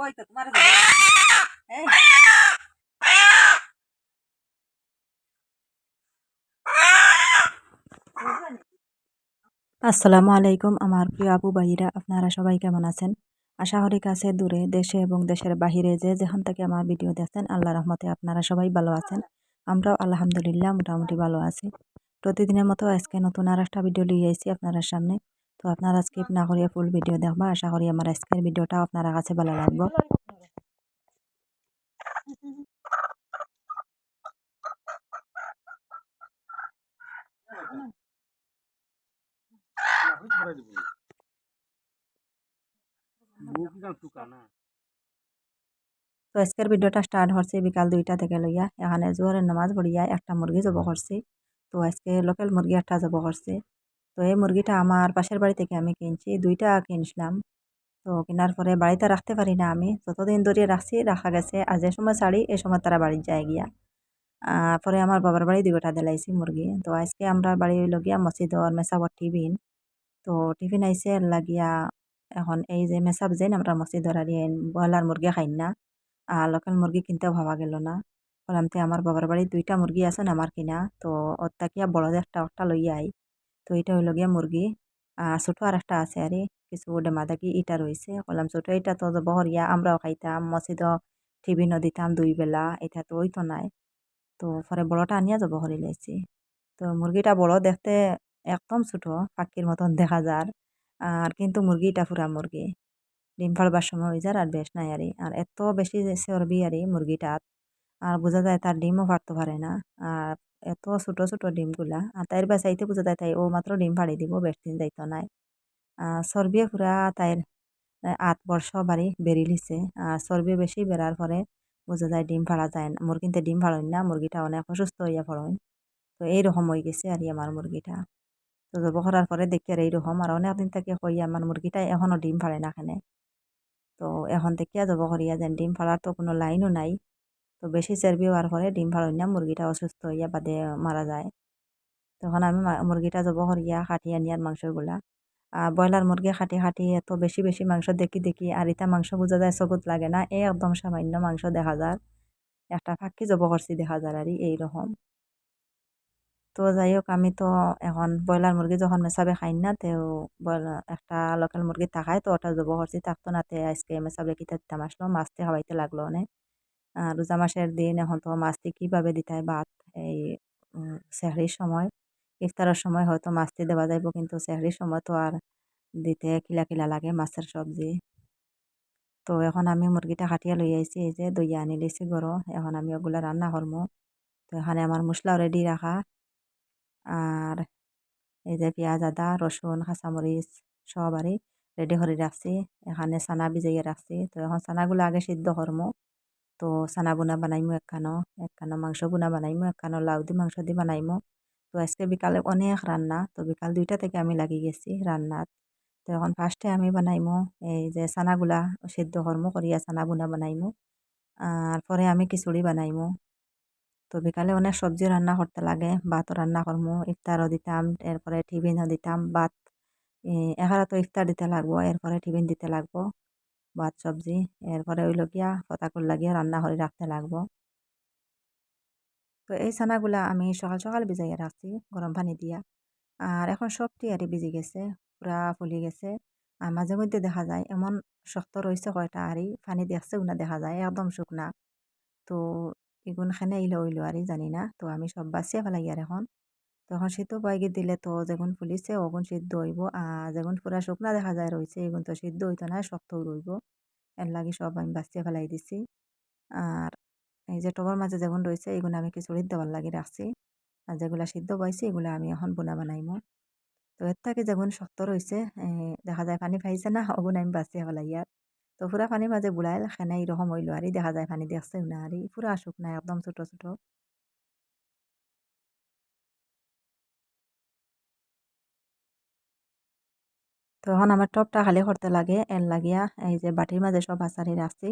জবই তো তোমার আসসালামু আলাইকুম আমার প্রিয় আবু ভাইরা আপনারা সবাই কেমন আছেন? আশা করি কাছে দূরে দেশে এবং দেশের বাহিরে যে যেখান থেকে আমার ভিডিও দেখছেন আল্লাহ রহমতে আপনারা সবাই ভালো আছেন। আমরাও আলহামদুলিল্লাহ মোটামুটি ভালো আছি। প্রতিদিনের মতো আজকে নতুন আর একটা ভিডিও লিয়ে আইছি আপনার সামনে। তো আপনারা স্কিপ না করিয়া ফুল ভিডিও দেখবা। আশা করি আমার আজকের ভিডিওটা আপনারা কাছে ভালো লাগবে। তো আজকের ভিডিওটা স্টার্ট হচ্ছে বিকাল দুইটা থেকে লইয়া। এখানে জোহরের নামাজ পড়িয়া একটা মুরগি জব করছি। তো আজকে লোকাল মুরগি একটা জব করছে। তো এই মুরগিটা আমার পাশের বাড়ি থেকে আমি কিনছি, দুইটা কিনছিলাম। তো কেনার পরে বাড়িতে রাখতে পারি না আমি। যতদিন ধরে রাখছি, রাখা গেছে। আর যে সময় ছাড়ি এই সময় তারা বাড়ির যায় গিয়া। পরে আমার বাবার বাড়ি দুইটা দিলাইছি মুরগি। তো আজকে আমরা বাড়ি হইল গিয়া মসজিদর মেসাবর টিফিন। তো টিফিন আইসে লাগিয়া এখন এই যে মেসাব যেন আমরা মসজিদর আর ব্রয়লার মুরগি খাই না। আর লোকাল মুরগি কিনতেও ভাবা গেল না। বললাম, তে আমার বাবার বাড়ি দুইটা মুরগি আছে না আমার কিনা? তো ওর তাকিয়া বড় একটা একটা লইয়া তো এটা হইল গিয়া মুরগি। আর ছোটো আর একটা আছে আরে, কিছু ডেমা দেখি ইটা রয়েছে। বললাম ছোটো এটা তো বহরিয়া আমরাও খাইতাম মসজিদও টিফিনও দিতাম দুই বেলা এটা তো ওই তো নাই। তো পরে বড়টা আনিয়া যাব হরি লাইছি তো মুরগিটা বড় দেখতে একদম ছোটো পাখির মতন দেখা যার। আর কিন্তু মুরগিটা পুরা মুরগি। ডিম ফাড়বার সময় হয়ে যার আর বেশ নাই আরে। আর এত বেশি চর্বি আরে মুরগিটাত আর বোঝা যায় তার ডিমও ফাড়তে পারে না। আর এত ছোট ছোট ডিমগুলা। আর তাইর বাসাইতে বোঝা যায় তাই ও মাত্র ডিম ফাড়ি দিব বেশ দিন যাইতো নাই। চর্বিয়ে পুরা তাইর আট বর্ষ বাড়ি বেরি লিছে। আর চর্বি বেশি বেড়ার পরে বোঝা যায় ডিম ফাড়া যায় না। মুরগিতে ডিম ফাড়েন না মুরগিটা অনেক অসুস্থ হইয়া পড়েন তো এইরকম হয়ে গেছে আর আমার মুরগিটা তো জব করার পরে দেখি আর এইরকম আর অনেক দিন থেকে কই আমার মুরগিটা এখনও ডিম ফাড়ে না এখানে তো এখন দেখিয়া জব করিয়া যেন ডিম ফাড়ার তো কোনো লাইনও নাই। তো বেশি চর্বি হওয়ার পরে ডিম ফাড়েন না মুরগিটা অসুস্থ হইয়া বাদে মারা যায়। তখন আমি মুরগিটা জব করিয়া কাটিয়ে নিয়ার মাংসগুলা। আর ব্রয়লার মুরগি খাটি খাটি এত বেশি বেশি মাংস দেখি দেখি আর ইটা মাংস বোঝা যায় চকুত লাগে না এই একদম সামান্য মাংস দেখা যায়। একটা ফাঁকি জব করছি দেখা যায় আর এইরকম তো যাই হোক, আমি তো এখন ব্রয়লার মুরগি যখন মেসাবে খাই না ব্রয়লার একটা লোকাল মুরগি থাকায় তো ওটা জব করছি থাকতো না তে আজকে মেসাবে কিতা দিতাম, আসলো, মাছতে খাওয়াইতে লাগল অনেক আর রোজা মাসের দিন এখন তো মাছটি কীভাবে দিতে হয়? ভাত, এই সেহরির সময়, ইফতারের সময় হয়তো মাছটি দেওয়া যাইব, কিন্তু সেহরির সময় তো আর দিতে কিলা কিলা লাগে মাছের সবজি। তো এখন আমি মুরগিটা কাটিয়া লই আইছি, এই যে দইয়া আনি লিছি গরো, এখন আমি ওগুলা রান্না করব তো এখানে আমার মশলাও রেডি রাখা। আর এই যে পেঁয়াজ, আদা, রসুন, কাঁচামরিচ সব আরই রেডি করে রাখছি। এখানে চানা ভিজাইয়া রাখছি। তো এখন চানাগুলো আগে সিদ্ধ করমু। তো চানা বুনা বানাইমু একখানো একখানো মাংস বুনা বানাইমু একখানো লাউ দি মাংস দি বানাইমু। তো আজকে বিকালে অনেক রান্না, তো বিকাল দুইটা থেকে আমি লাগি গেছি রান্নাত। তো এখন ফার্স্টে আমি বানাইমো এই যে চানাগুলা সেদ্ধ করমু করিয়া চানা বুনা বানাইমু। আর পরে আমি খিচুড়ি বানাইমু। তো বিকালে অনেক সবজি রান্না করতে লাগে ভাতও রান্না করমু ইফতারও দিতাম, এরপরে টিফিনও দিতাম, ভাত এখানে তো ইফতার দিতে লাগবো, এরপরে টিফিন দিতে লাগবো। ভাত, সবজি, এরপরে ওই লগিয়া ফতাকুল লাগিয়া রান্না করে রাখতে লাগবো। তো এই ছানাগুলা আমি সকাল সকাল ভিজাইয়া রাখছি গরম পানি দিয়া। আর এখন সবটি আর ভিজে গেছে, পুরা ফুলি গেছে। আর মাঝে মধ্যে দেখা যায় এমন শক্ত রয়েছে কয়টা আরই পানি দেখছে উনা দেখা যায় একদম শুকনা। তো এগুন খানে ইলো ইলো আরই জানি না। তো আমি সব বাঁচিয়ে ফেলাই আর এখন তখন সিদ্ধ বাইগে দিলে তো যেগুন ফুলিছে ওগুন সিদ্ধ হইব, আর যেগুন পুরা শুকনা দেখা যায় রয়েছে এগুন তো সিদ্ধ হইতো না, শক্ত রইব। এর লাগে সব আমি বাঁচিয়ে ফেলাই দিছি। আর এই যে টবর মাঝে যেগুন রয়েছে এগুলো আমি খিচুড়ির দেওয়ার লাগে রাখছি। আর যেগুলো সিদ্ধ পাইছি, এগুলো আমি এখন বোনা বানাইমো। তো এর থেকে যেগুন শক্ত রয়েছে দেখা যায় পানি পাইছে না ওগুন আমি বাঁচিয়ে ফেলাই আর তো পুরা পানি মাঝে বুলাইল খানা এইরকম হইল আর দেখা যায় পানি দেখছে না আর পুরা শুকনা, একদম ছোট ছোট। তখন আমার টপটা খালি করতে লাগে এর লাগিয়া এই যে বাটির মাঝে সব আচারি রাখছি।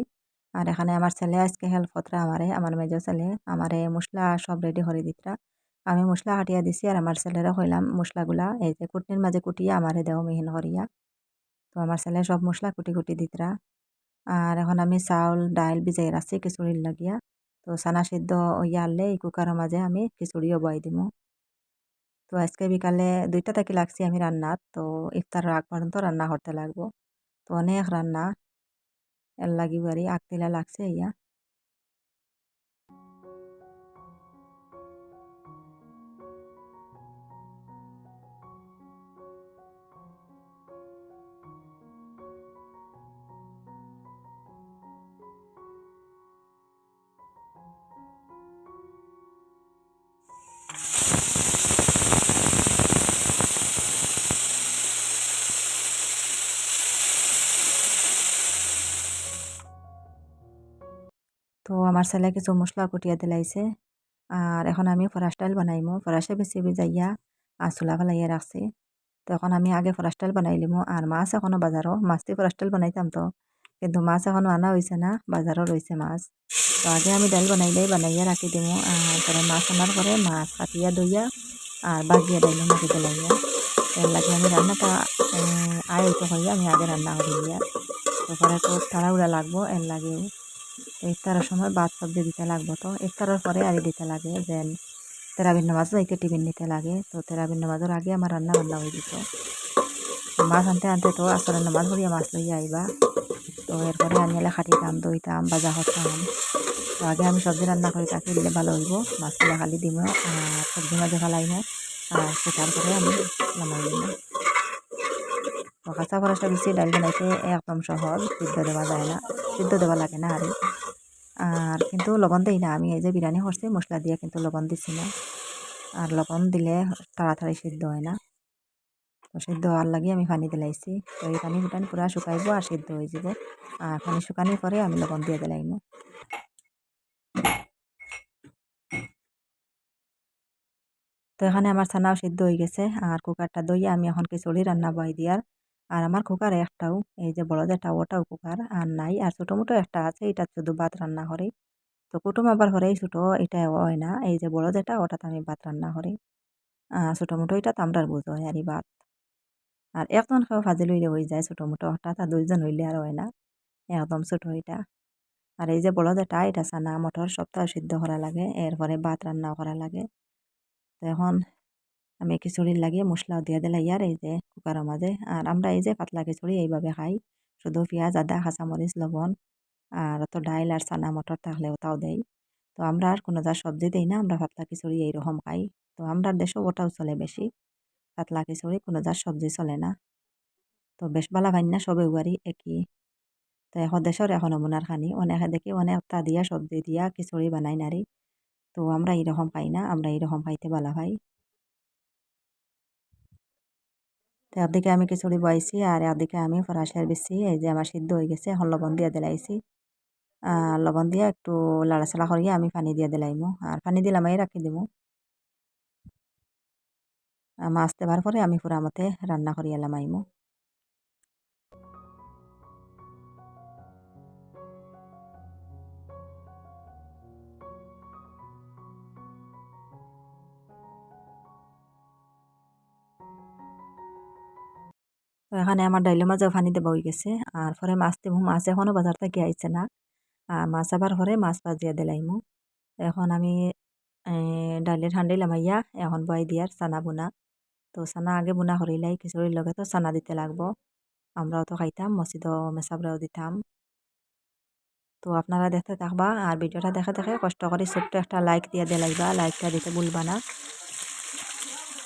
আর এখানে আমার ছেলে আজকে হেল্প করতে আমারে, আমার মেজ ছেলে, আমারে মশলা সব রেডি করে দিতরা। আমি মশলা হাটিয়া দিছি আর আমার ছেলেরা কইলাম, মশলাগুলা এই যে কুটনির মাঝে কুটিয়া আমারে দেও মিহিন করিয়া। তো আমার ছেলে সব মশলা কুটি কুটি দিতরা। আর এখন আমি চাউল, ডাইল ভিজাই রাখছি খিচুড়ির লাগিয়া। তো সানা সিদ্ধ ইয়া আনলে এই কুকারের মাঝে আমি খিচুড়িও বয় দিমু। তো আজকে বিকালে দুইটা থেকে লাগছি আমি রান্না। তো ইফতার আগ পর্যন্ত রান্না করতে লাগবো। তো অনেক রান্না, এর লাগি বাড়ি, আগ তেলা লাগছে ইয়া। তো আমার ছেলে কিছু মশলা কুটিয়া দিলাইছে আর এখন আমি ফরাস ডাইল বানাইমু ফরাসে বেশি ভিজাইয়া আর চুলা ফেলাইয়া রাখছি। তো এখন আমি আগে ফরাস বানাই লিমু। আর মাছ এখনও বাজারও মাছ দিয়ে ফরাস বানাইতাম তো। কিন্তু মাছ এখনও আনা হয়েছে না। বাজারও রয়েছে মাছ। তো আগে আমি ডাইল বানাইলেই বানাইয়া রাখি দিমু। আর মাছ আনার পরে মাছ কাটিয়া দইয়া আর বাগিয়া ডাইল মাটি দিলাইয়া এর লাগে আমি রান্নাটা আয় হইতে আমি আগে রান্না করি দিয়া। তারপরে খুব তাড়াহুড়া লাগবো। এর লাগেও ইফতারের সময় ভাত সবজি দিতে লাগবো তো। ইফতারের পরে আর দিতে লাগে যে তেরাবিন নামাজ যাইতে টিফিন নিতে লাগে। তো তেরাবিন নামাজের আগে আমার রান্না বান্না হয়ে দিত মাছ আনতে আনতে তো আসরের নামাজ ভরিয়া মাছ লইয়া আইবা। তো এরপরে আনিয়ালে খাটিতাম, দইতাম বাজা করতাম। তো আগে আমি সবজি রান্না করে, তাকে দিলে ভালো হইব। মাছগুলো খালি দিব আর সবজি মাঝে ফেলাই না আর সেটার পরে আমি নামাই দিব তো কাঁচা খরচটা বেশি ডাল বানাইতে একদম সহজ, সিদ্ধ দেওয়া যায় না। সিদ্ধ দেওয়া লাগে না আর। আর কিন্তু লবণ দিই না। আমি এই যে বিরিয়ানি করছি, মশলা দিয়ে কিন্তু লবণ দিচ্ছি না। আর লবণ দিলে তাড়াতাড়ি সিদ্ধ হয় না। তো সিদ্ধ হওয়ার লাগে আমি পানি দিলাইছি। তো এই পানি ফুটানি পুরা শুকাইব আর সিদ্ধ হয়ে যাব আর পানি শুকানোর পরে আমি লবণ দিয়ে দিলাইমু। তো এখানে আমার ছানাও সিদ্ধ হয়ে গেছে। আর কুকারটা দইয়ে আমি এখন খিচুড়ি রান্না বয় দিয়ার। আর আমার কুকার একটাও, এই যে বড় যেটা ওটাও কুকার আর নাই, আর ছোটো মোটো একটা আছে, এটা শুধু ভাত রান্না করি তো কুটুম আবার হরেই ছোটো, এটা হয় না, এই যে বড় যেটা, ওটাতে আমি ভাত রান্না করি আর ছোটো মোটো এটা আমরা বুঝো হয় আর ভাত। আর একজন খাও ভাজি লইলে হয়ে যায় ছোটো মোটো, হঠাৎ আর দুইজন হইলে আর হয় না, একদম ছোটো এটা। আর এই যে বড় যেটা, এটা সানা মটর সপ্তাহ সিদ্ধ করা লাগে, এরপরে ভাত রান্না করা লাগে। তো এখন আমি খিচুড়ির লাগিয়ে মশলাও দিয়ে দিলাই ইয়ার এই যে কুকারের মাঝে আর আমরা এই যে পাতলা খিচুড়ি এইভাবে খাই। শুধু পেঁয়াজ, আদা, কাঁচামরিচ, লবণ আর তো ডাইল আর চানা মটর থাকলে ওটাও দেই। তো আমরা আর কোনো যা সবজি দিই না, আমরা পাতলা খিচুড়ি এইরকম খাই। তো আমরা দেশও ওটাও চলে বেশি। পাতলা খিচুড়ি কোনো যার সবজি চলে না। তো বেশ বালা ভাই না সবে উয়ারি একই। তো এখন দেশের এখন নমুনার খানি। অনেকে দেখি অনেকটা দিয়া সবজি দিয়া খিচুড়ি বানাই নারী। তো আমরা এইরকম খাই না, আমরা এইরকম খাইতে বালা ভাই। তো একদিকে আমি খিচুড়ি বয়েছি আর একদিকে আমি ফরাসের বেশি, এই যে আমার সিদ্ধ হয়ে গেছে, এখন লবণ দিয়ে দিলাইছি। লবণ দিয়ে একটু লাড়াচাড়া করিয়ে আমি পানি দিয়ে দিলাইমু আর পানি দিলাম এই রাখি দিব মাছ দেবার পরে আমি পুরা মতে রান্না এলাম লামাইমু। তো এখানে আমার মাঝেও পানি দেওয়া হয়ে গেছে। আর পরে মাছ দেবো, মাছ এখনও বাজার থেকে আইছে না। আর মাছ আবার পরে মাছ ভাজিয়া দিলাইমু এখন আমি ডাইলের হান্ডি লামাইয়া এখন বয় দিয়ার চানা বোনা। তো চানা আগে বোনা করিলাই খিচুড়ির লগে তো চানা দিতে লাগবো। আমরাও তো খাইতাম মসজিদও মেসাবরাও দিতাম। তো আপনারা দেখতে থাকবা, আর ভিডিওটা দেখে দেখে কষ্ট করে ছোট্ট একটা লাইক দিয়ে দিলাইবা লাইকটা দিতে ভুলবা না।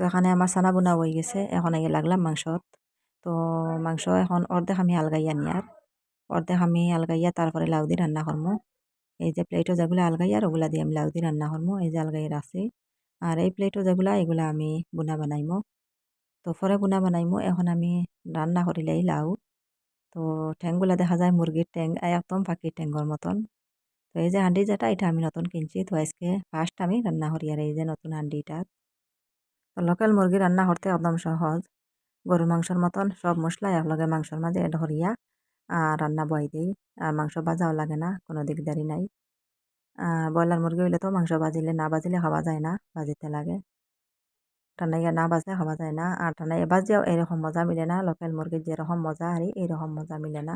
তো এখানে আমার সানা বোনা হয়ে গেছে। এখন আগে লাগলাম মাংসত। তো মাংস এখন অর্ধেক আমি আলগাইয়া নিয়ার অর্ধেক আমি আলগাইয়া তারপরে লাউ দিয়ে রান্না করব এই যে প্লেটও যেগুলো আলগাইয়ার ওগুলা দিয়ে আমি লাউ দিয়ে রান্না করব এই যে আলগাইয়া রাখছি আর এই প্লেটও যেগুলা এগুলা আমি বুনা বানাইমো। তো পরে বুনা বানাইমো। এখন আমি রান্না করিলেই লাউ তো ঠ্যাংগুলা দেখা যায় মুরগির ঠ্যাং একদম পাখির ঠ্যাঙ্গর মতন। তো এই যে হাঁডি যেটা এটা আমি নতুন কিনছি। তো আজকে ফার্স্ট আমি রান্না করি আর এই যে নতুন হাঁডিটা তো লোকাল মুরগি রান্না করতে একদম সহজ। গরু মাংসর মতন সব মশলা একলগে মাংসর মাঝে এড আর রান্না বয় দিই। আর মাংস ভাজাও লাগে না, কোনো দিকদারি নাই। ব্রয়লার মুরগি হইলে তো মাংস ভাজিলে, না ভাজিলে খাওয়া যায় না, ভাজিতে লাগে। টানাইয়া না বাজলে খাওয়া যায় না। আর টানাইয়া বাজিয়াও এরকম মজা মিলে না, লোকাল মুরগির যেরকম মজা আর এইরকম মজা মিলে না।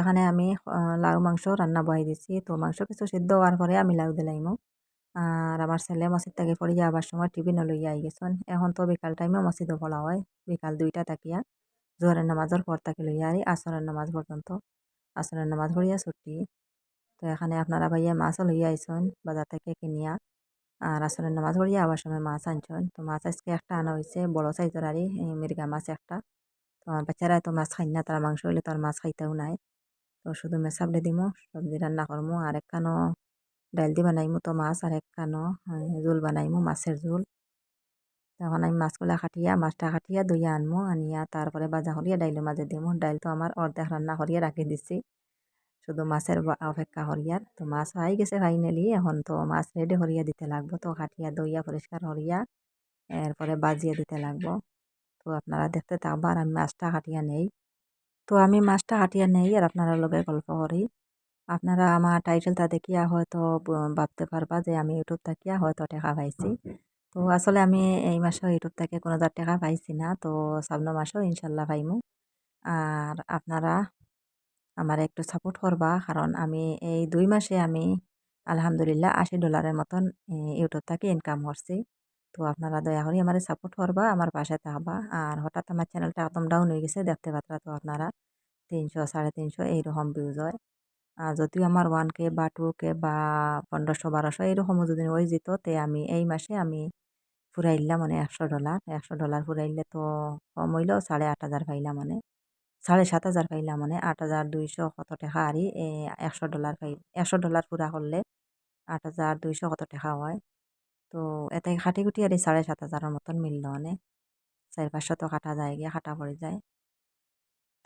এখানে আমি লাউ মাংস রান্না বহাই দিছি। তো মাংস কিছু সিদ্ধ হওয়ার পরে আমি লাউ দিলাইমো আর আমার ছেলে মসজিদ থেকে পড়িয়া আবার সময় টিফিনও লইয়া আই গেছেন। এখন তো বিকাল টাইমেও মসজিদও পড়া হয়, বিকাল দুইটা তাকিয়া। জোহরের নামাজের পর তাকে লইয়া আরি আসরের নামাজ পর্যন্ত। আসরের নামাজ পড়িয়া ছুটি। তো এখানে আপনারা ভাইয়া মাছও লইয়া আইসন বাজার থেকে কিনিয়া। আর আসরের নামাজ পড়িয়া আবার সময় মাছ আনছেন। তো মাছ আজকে একটা আনা হয়েছে বড় সাইজের আরি মির্গা মাছ একটা। তো আমার বাচ্চারা এত মাছ খাই না, তারা মাংস হইলে তো আর মাছ খাইতেও নাই। তো শুধু মেসাবলে দিমু সবজি রান্না করমু আর একখানো ডাইল দি বানাইমু তো মাছ আর একখানো জোল বানাইমু মাছের জোল তখন আমি মাছগুলা কাটিয়া মাছটা কাটিয়া ধুইয়া আনমু আনিয়া তারপরে বাজা করিয়া ডাইলের মাঝে দিমু ডাইল তো আমার অর্ধেক রান্না করিয়া রাখি দিছি শুধু মাছের অপেক্ষা করিয়ার তো মাছ হয়ে গেছে ফাইনালি এখন তো মাছ রেডি করিয়া দিতে লাগবো তো কাটিয়া দইয়া পরিষ্কার করিয়া এরপরে বাজিয়ে দিতে লাগবো তো আপনারা দেখতে থাকবার আমি মাছটা কাটিয়া নেই তো আমি মাছটা কাটিয়া নেই আর আপনারা লগে গল্প করি। আপনারা আমার টাইটেলটা দেখিয়া হয়তো ভাবতে পারবা যে আমি ইউটিউব থাকিয়া হয়তো টেকা পাইছি। তো আসলে আমি এই মাসেও ইউটিউব থেকে কোনো টাকা পাইছি না তো সামনে মাসেও ইনশাল্লাহ পাইমু। আর আপনারা আমার একটু সাপোর্ট করবা কারণ আমি এই দুই মাসে আমি আলহামদুলিল্লাহ আশি ডলারের মতন ইউটিউব থেকে ইনকাম করছি। তো আপনারা দয়া করে আমার সাপোর্ট করবা, আমার পাশে থাকবা। আর হঠাৎ আমার চ্যানেলটা একদম ডাউন হয়ে গেছে, দেখতে পাত্রা তো আপনারা। তিনশো, সাড়ে তিনশো এইরকম ভিউজ হয়। আর যদিও আমার ওয়ান কে বা টু কে বা পনেরোশো, বারোশো এইরকমও যদি হয়ে যেত, তে আমি এই মাসে আমি ফুরাইলাম মানে একশো ডলার একশো ডলার ফুরাইলে তো কম হইলেও সাড়ে আট হাজার পাইলাম মানে। সাড়ে সাত হাজার পাইলাম মানে আট হাজার দুইশো কত টাকা আরই একশো ডলার পাই, একশো ডলার পুরা করলে আট হাজার দুইশো কত টাকা হয়। তো এতে খাটি খুটি আর সাড়ে সাত হাজারের মতন মিলল মানে। চার পাঁচশো তো কাটা যায় গিয়ে, কাটা পড়ে যায়।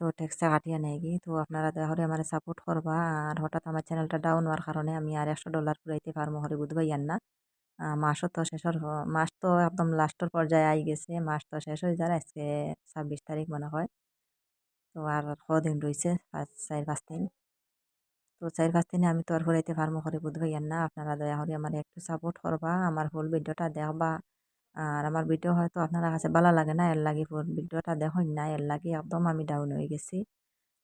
তো ট্যাক্সটা কাটিয়ে নেয় কি তো আপনারা দয়া করে আমার সাপোর্ট করবা। আর হঠাৎ আমার চ্যানেলটা ডাউন হওয়ার কারণে আমি আর একশো ডলার পুরাইতে পারব হরে বুধবাইয়ান না। মাসও তো শেষের মাস তো একদম লাস্টের পর্যায়ে আই গেছে, মাস তো শেষ হয়ে যায় আজকে ছাব্বিশ তারিখ মনে হয়। তো আর কদিন রয়েছে পাঁচ, চার, পাঁচ দিন। তো চার পাঁচ দিনে আমি তো আর ঘুরাইতে পারব করে বুধবাইয়ান না, আপনারা দয়া করে আমার একটু সাপোর্ট করবা। আমার ফুল ভিডিওটা দেখবা। আর আমার ভিডিও হয়তো আপনারা কাছে ভালো লাগে না, এর লাগে ফুল ভিডিওটা দেখুন না, এর লাগে একদম আমি ডাউন হয়ে গেছি।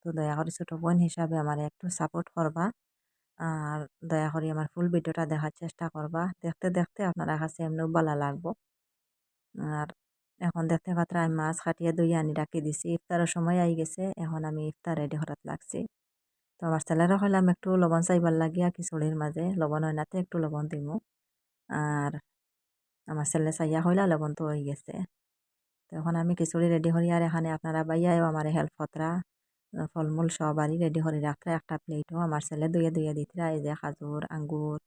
তো দয়া করে ছোটো বোন হিসাবে আমার একটু সাপোর্ট করবা। আর দয়া করে আমার ফুল ভিডিওটা দেখার চেষ্টা করবা। দেখতে দেখতে আপনারা কাছে এমনিও ভালো লাগবো। আর এখন দেখতে পাত্রা আমি মাছ কাটিয়ে দই আনি রাখি দিছি। ইফতারের সময় আই গেছে, এখন আমি ইফতার রেডি হঠাৎ লাগছি। তো আমার ছেলেরা হইলাম একটু লবণ চাইবার লাগিয়া খিচুড়ির মাঝে। লবণ হয় নাতে একটু লবণ দিমু। আর আমার ছেলে চাইয়া হইলা লবণ তো হয়ে গেছে। তো এখন আমি খিচুড়ি রেডি করি আর এখানে আপনারা বাইয়াও আমার হেল্প কতরা। ফলমূল সবারই রেডি করে। রাখতে একটা প্লেটও আমার ছেলে দুইয়ে দুইয়ে দিতরা এই যে খাজুর, আঙ্গুর,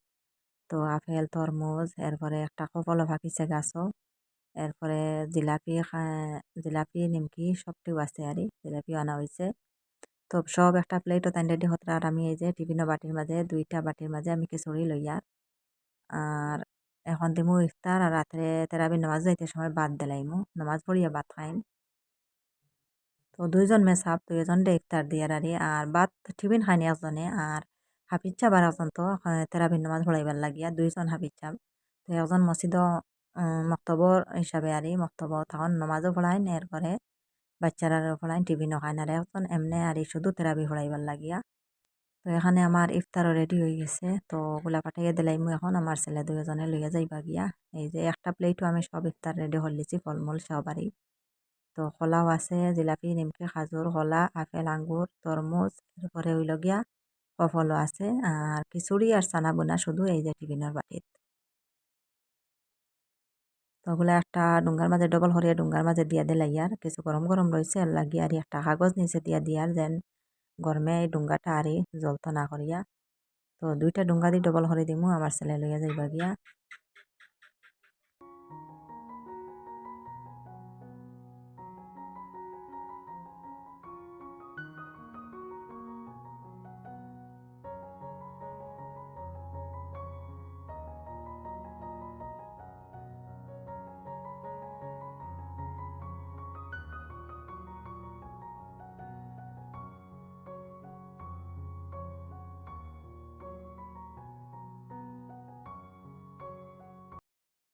তো আপেল, তরমুজ, এরপরে একটা কপলও ফাঁকিছে গাছও। এরপরে জিলাপি জিলাপি, নিমকি সবটিও আছে আর জিলাপিও আনা হয়েছে তো সব একটা প্লেটও তাই রেডি হতে আর আমি এই যে টিফিনও বাটির মাঝে, দুইটা বাটির মাঝে আমি খিচুড়ি লইয়ার আর এখন দিমু ইফতার আর রাত্রে তেরাবির নামাজ যাইতে সময় বাদ দিলাইমু নামাজ পড়িয়া ভাত খাইন তো দুইজন মেসাব, দুইজন ডে ইফতার দিয়ার আরে আর বাত টিফিন খাইনি একজনে আর হাফিজ চাপ আর একজন তো তেরাবির নামাজ পড়াইবার লাগিয়া দুইজন হাফিজ চাপ তো একজন মসজিদ মক্তবর হিসাবে আরি মক্তব তখন নমাজও পড়াইন এরপরে বাচ্চারা পড়াইন টিফিনও খাইন আর এখন এমনি আর শুধু তেরাবি পড়াইবার লাগিয়া। তো এখানে আমার ইফতারও রেডি হয়ে গেছে। তো ওগুলা পাঠাইয়া দিলাইমু এখন। আমার ছেলে দুজনে লইয়া যাইবা গিয়া। এই যে একটা প্লেটও আমি সব ইফতার রেডি হলিছি ফলমূল সবারই তো কলাও আছে, জিলাপি, নিমকি খাজুর কলা আপেল আঙ্গুর তরমুজ এরপরে হইল গিয়া কফলও আছে। আর খিচুড়ি আর চানা বোনা শুধু এই যে টিফিনের বাটিত ওগুলা একটা ডুঙ্গার মাঝে ডবল হরিয়া ডুঙ্গার মাঝে দিয়া দিলাই আর কিছু গরম গরম রয়েছে আর লাগিয়া আর একটা কাগজ নিচে দিয়া দিয়ার যেন গরমে এই ডুঙ্গাটা আরই জলতো না করিয়া। তো দুইটা ডুঙ্গা দিয়ে ডবল হরে দিমু, আমার ছেলে লইয়া যাইবা গিয়া।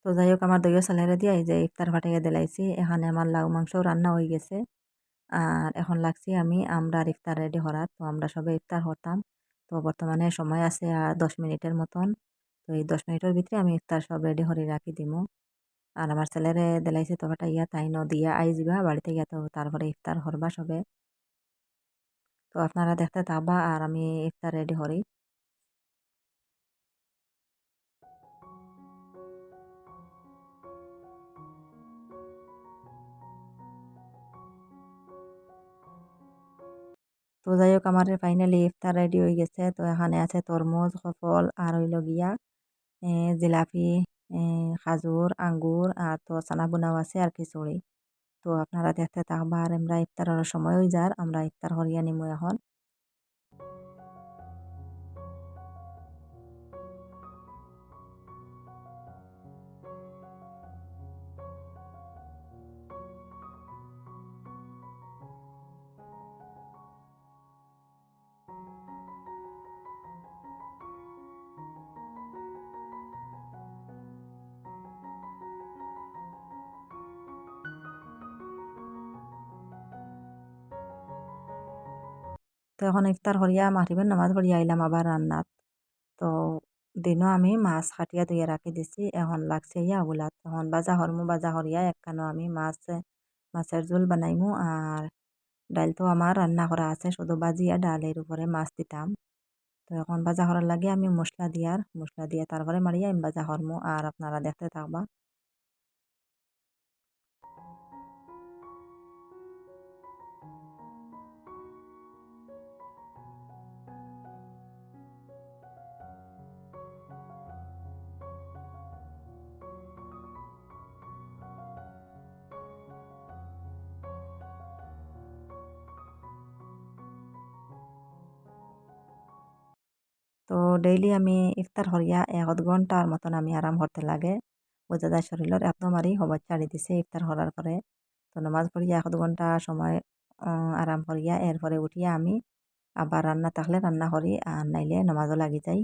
তো যাই হোক আমার দইও ছেলেরে দিয়া যে ইফতার ফাটাইয়া দিলাইছি। এখানে আমার লাউ মাংসও রান্না হয়ে গেছে। আর এখন লাগছি আমি, আমরা আর ইফতার রেডি করার তো আমরা সবে ইফতার হতাম তো বর্তমানে সময় আছে আর দশ মিনিটের মতন। তো এই দশ মিনিটের ভিতরে আমি ইফতার সব রেডি হরি রাখি দিমু আর আমার ছেলেরে দিলাইছি তো ইয়া, তাই ন দিয়া আই যাবা, বাড়িতে গিয়া তো তারপরে ইফতার হরবা সবে। তো আপনারা দেখতে থাকবা আর আমি ইফতার রেডি করি। তো যাই হোক আমার ফাইনালি ইফতার রেডি হয়ে গেছে। তো এখানে আছে তরমুজ ফল আর হইল গিয়া জিলাপি খাজুর, আঙ্গুর আর তো চানা বোনাও আছে আর খিচুড়ি। তো আপনারা দেখতে থাকবা আর আমরা ইফতারের সময় হয়ে যার, আমরা ইফতার করিয়া নিমু এখন। তো এখন ইফতার করিয়া মাগরিবের নামাজ পড়িয়া আইলাম আবার রান্নাত তো দিনও আমি মাছ কাটিয়া ধুইয়া রাখি দিছি এখন লাগছে ইয়া ওগুলা তখন বাজা হরমু বাজা হরিয়া একখানো আমি মাছ মাছের ঝোল বানাইমু আর ডাইল তো আমার রান্না করা আছে শুধু বাজিয়া ডালের উপরে মাছ দিতাম তো এখন বাজা করার লাগে আমি মশলা দিয়ার মশলা দিয়ে তারপরে মারিয়া আমি বাজা হরমু আর আপনারা দেখতে থাকবা তো ডেইলি আমি ইফতার হরিয়া এক ঘণ্টার মতন আমি আরাম করতে লাগে। বোঝা যায় শরীরের একদমারই হবার ছাড়ি দিছে ইফতার করার পরে। তো নামাজ পড়িয়া এক ঘণ্টা সময় আরাম করিয়া এরপরে উঠিয়া আমি আবার রান্না থাকলে রান্না করি আর নাইলে নামাজও লাগি যাই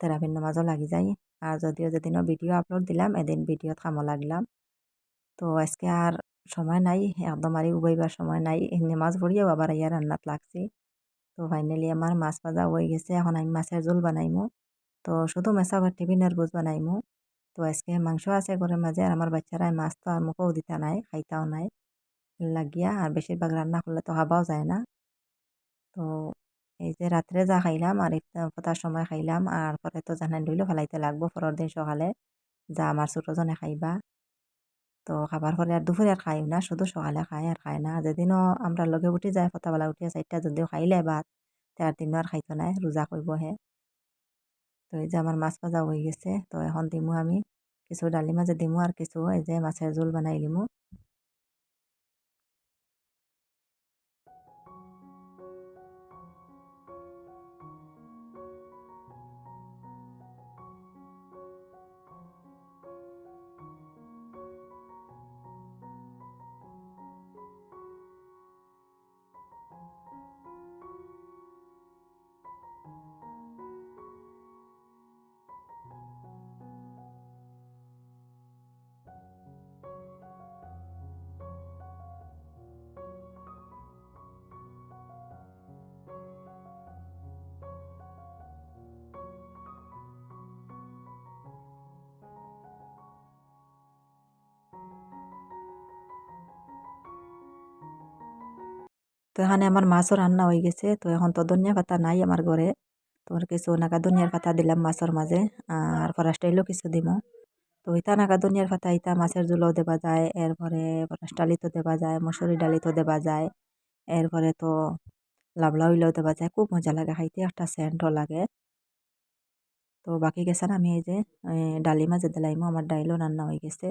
তেরাবির নামাজও লাগি যাই আর যদিও যেদিনও ভিডিও আপলোড দিলাম, এদিন ভিডিওত কামো লাগলাম। তো আজকে আর সময় নাই একদম আর উবাইবার সময় নাই, নামাজ পড়িয়াও আবার ইয়া রান্নাত লাগছি। তো ফাইনালি আমার মাছ ভাজা হয়ে গেছে। এখন আমি মাছের ঝোল বানাইমু। তো শুধু মেসা ভাত টিফিনের বুঝ বানাইমু। তো আজকে মাংস আছে ঘরের মাঝে আর আমার বাচ্চারা মাছ তো আর মুখেও দিতা নাই, খাইতাও নাই। লাগিয়া আর বেশিরভাগ রান্না করলে তো খাবাও যায় না। তো এই যে রাত্রে যা খাইলাম আর ফতার সময় খাইলাম। আর পরে তো জানান ডইলেও ফেলাইতে লাগবো পরের দিন সকালে। যা আমার ছোটোজনে খাইবা। তো খাবার পরে আর দুপুরে আর খাই না শুধু সকালে খায় আর খায় না। যেদিনও আমরা লগে উঠি যায় ফতাবেলা উঠিয়া চারটা যদিও খাইলে ভাত তার দিনও আর খাইতো নাই রোজা করবহে তো এই যে আমার মাছ ভাজা হয়ে গেছে, তো এখন দিমু আমি, কিছু ডালি মাঝে দিমু আর কিছু, এই যে মাছের ঝোল বানাই লিমু তো এখানে আমার মাছও রান্না হয়ে গেছে। তো এখন তো ধনিয়া পাতা নাই আমার ঘরে। তো আর কিছু নাকা ধনিয়ার পাতা দিলাম মাছের মাঝে। আর ফরাস্টাইলও কিছু দিমো। তো ইতা নাকা ধনিয়ার পাতা, ইতা মাছের ঝোলও দেওয়া যায়। এরপরে ফরাস ডালিতো দেওয়া যায়, মসুরি ডালিতো দেওয়া যায়। এরপরে তো লাবলা হইলেও দেওয়া যায়। খুব মজা লাগে খাইতে, একটা সেন্টও লাগে। তো বাকি গেছেন আমি এই যে ডালি মাঝে দিলাইমো, আমার ডাইলও রান্না হয়ে গেছে।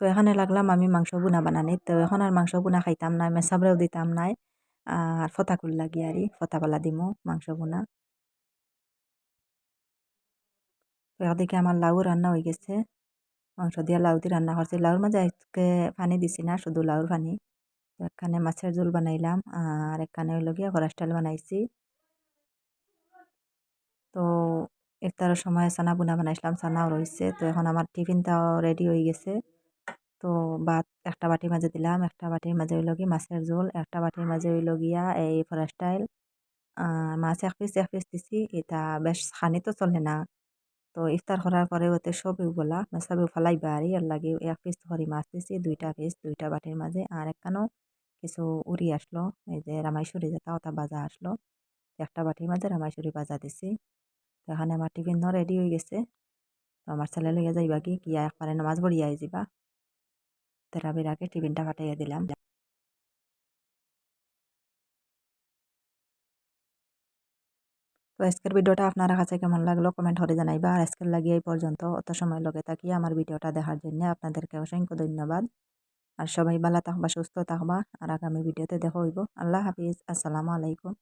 তো এখানে লাগলাম আমি মাংস বুনা বানানি। তো এখন আর মাংস বুনা খাইতাম না মেসাবরেও দিতাম নাই। আর ফতা কুল লাগি আর ফতাপালা দিমু মাংস বুনা। তো এদিকে আমার লাউ রান্না হয়ে গেছে। মাংস দিয়া লাউ দিয়ে রান্না করছি। লাউর মাঝে আজকে পানি দিছি না, শুধু লাউর পানি। তো এখানে মাছের ঝোল বানাইলাম, আর এখানে হইল গিয়া ফরাস্টাইল বানাইছি। তো ইফতারের সময় সানা বুনা বানাইছিলাম সানাও রয়েছে তো এখন আমার টিফিনটাও রেডি হয়ে গেছে। তো ভাত একটা বাটির মাঝে দিলাম, একটা বাটির মাঝে হইল গিয়ে মাছের ঝোল, একটা বাটির মাঝে হইল গিয়া এই ফরাস্টাইল আর মাছ এক পিস এক পিস দিছি, এটা বেশ খানি তো চলে না। তো ইফতার করার পরে ওতে সবই বলা সবই ফলাইবা আর আর লাগে এক পিস করি মাছ দিছি, দুইটা পিস, দুইটা বাটির মাঝে, আর একখানো কিছু উড়ি আসলো, এই যে রামাইশুরি যেটা ওটা বাজা আসলো একটা বাটির মাঝে রামাইশুরি বাজা দিছি। তো এখানে আমার টিফিন রেডি হয়ে গেছে। তো আমার ছেলে লইয়া যাইবা কি, গিয়া একবারে নামাজ পড়িয়া যাইবা তেরাবির আগে টিফিনটা ফাটাইয়া দিলাম। তো আজকের ভিডিওটা আপনারা কাছে কেমন লাগল কমেন্ট করে জানাইবা। আর আজকের লাগিয়ে এই পর্যন্ত। অত সময় লগে থাকি আমার ভিডিওটা দেখার জন্য। আপনাদেরকে অসংখ্য ধন্যবাদ। আর সবাই ভালো থাকবা, সুস্থ থাকবা। আর আগামী ভিডিওতে দেখা হইব। আল্লাহ হাফিজ। আসসালামু আলাইকুম।